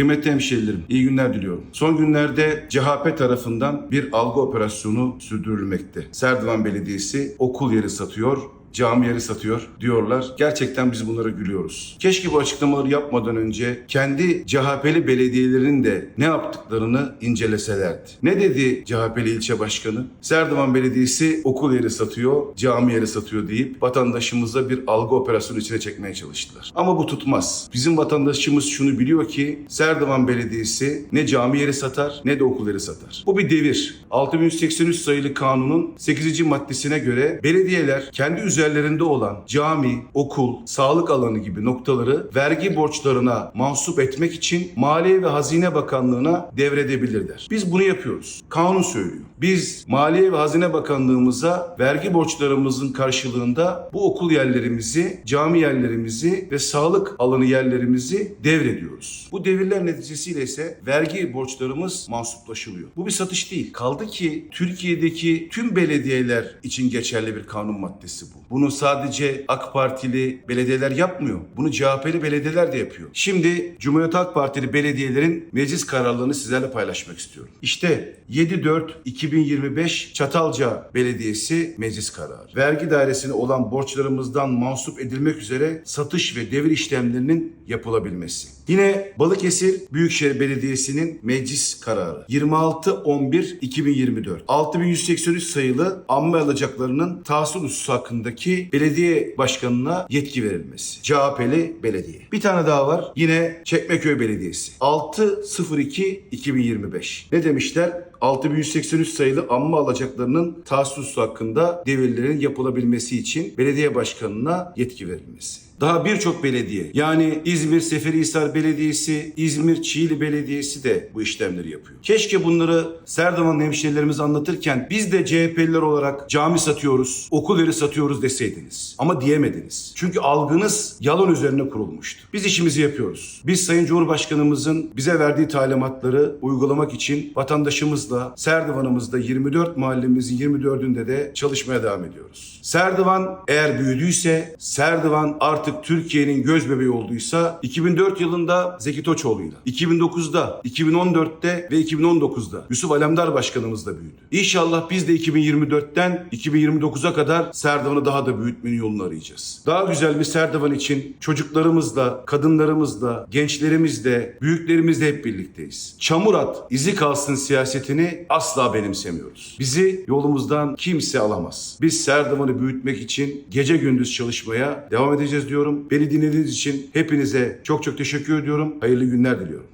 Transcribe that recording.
Kıymetli hemşehrilerim, iyi günler diliyorum. Son günlerde CHP tarafından bir algı operasyonu sürdürülmekte. Serdivan Belediyesi okul yeri satıyor, cami yeri satıyor diyorlar. Gerçekten biz bunlara gülüyoruz. Keşke bu açıklamaları yapmadan önce kendi CHP'li belediyelerinin de ne yaptıklarını inceleselerdi. Ne dedi CHP'li ilçe başkanı? Serdivan Belediyesi okul yeri satıyor, cami yeri satıyor deyip vatandaşımıza bir algı operasyonu içine çekmeye çalıştılar. Ama bu tutmaz. Bizim vatandaşımız şunu biliyor ki Serdivan Belediyesi ne cami yeri satar ne de okul yeri satar. Bu bir devir. 6183 sayılı kanunun 8. maddesine göre belediyeler kendi üzerlerinde olan cami, okul, sağlık alanı gibi noktaları vergi borçlarına mahsup etmek için Maliye ve Hazine Bakanlığı'na devredebilirler. Biz bunu yapıyoruz. Kanun söylüyor. Biz Maliye ve Hazine Bakanlığımıza vergi borçlarımızın karşılığında bu okul yerlerimizi, cami yerlerimizi ve sağlık alanı yerlerimizi devrediyoruz. Bu devirler neticesiyle ise vergi borçlarımız mansuplaşılıyor. Bu bir satış değil. Kaldı ki Türkiye'deki tüm belediyeler için geçerli bir kanun maddesi bu. Bunu sadece AK Partili belediyeler yapmıyor. Bunu CHP'li belediyeler de yapıyor. Şimdi Cumhuriyet Halk Partili belediyelerin meclis kararlarını sizlerle paylaşmak istiyorum. İşte 7-4-2025 Çatalca Belediyesi meclis kararı. Vergi dairesine olan borçlarımızdan mansup edilmek üzere satış ve devir işlemlerinin yapılabilmesi. Yine Balıkesir Büyükşehir Belediyesi'nin meclis kararı 26-11-2024 6183 sayılı amme alacaklarının tahsil hususu hakkındaki belediye başkanına yetki verilmesi. CHP'li belediye. Bir tane daha var. Yine Çekmeköy Belediyesi. 6-02-2025. Ne demişler? 6183 sayılı amme alacaklarının tahsis hususu hakkında devirlerin yapılabilmesi için belediye başkanına yetki verilmesi. Daha birçok belediye yani İzmir Seferihisar Belediyesi, İzmir Çiğli Belediyesi de bu işlemleri yapıyor. Keşke bunları Serdivan hemşehrilerimiz anlatırken biz de CHP'liler olarak cami satıyoruz, okul yeri satıyoruz deseydiniz. Ama diyemediniz. Çünkü algınız yalan üzerine kurulmuştu. Biz işimizi yapıyoruz. Biz Sayın Cumhurbaşkanımızın bize verdiği talimatları uygulamak için vatandaşımızla Serdivan'ımızda 24 mahallemizin 24'ünde de çalışmaya devam ediyoruz. Serdivan eğer büyüdüyse, Serdivan artık Türkiye'nin göz bebeği olduysa 2004 yılında Zeki Toçoğlu'yla, 2009'da, 2014'te ve 2019'da Yusuf Alemdar Başkanımız da büyüdü. İnşallah biz de 2024'ten 2029'a kadar Serdivan'ı daha da büyütmenin yolunu arayacağız. Daha güzel bir Serdivan için çocuklarımızla, kadınlarımızla, gençlerimizle, büyüklerimizle hep birlikteyiz. Çamur at, izi kalsın siyasetini asla benimsemiyoruz. Bizi yolumuzdan kimse alamaz. Biz Serdivan'ı büyütmek için gece gündüz çalışmaya devam edeceğiz diyorum. Beni dinlediğiniz için hepinize çok çok teşekkür ediyorum. Hayırlı günler diliyorum.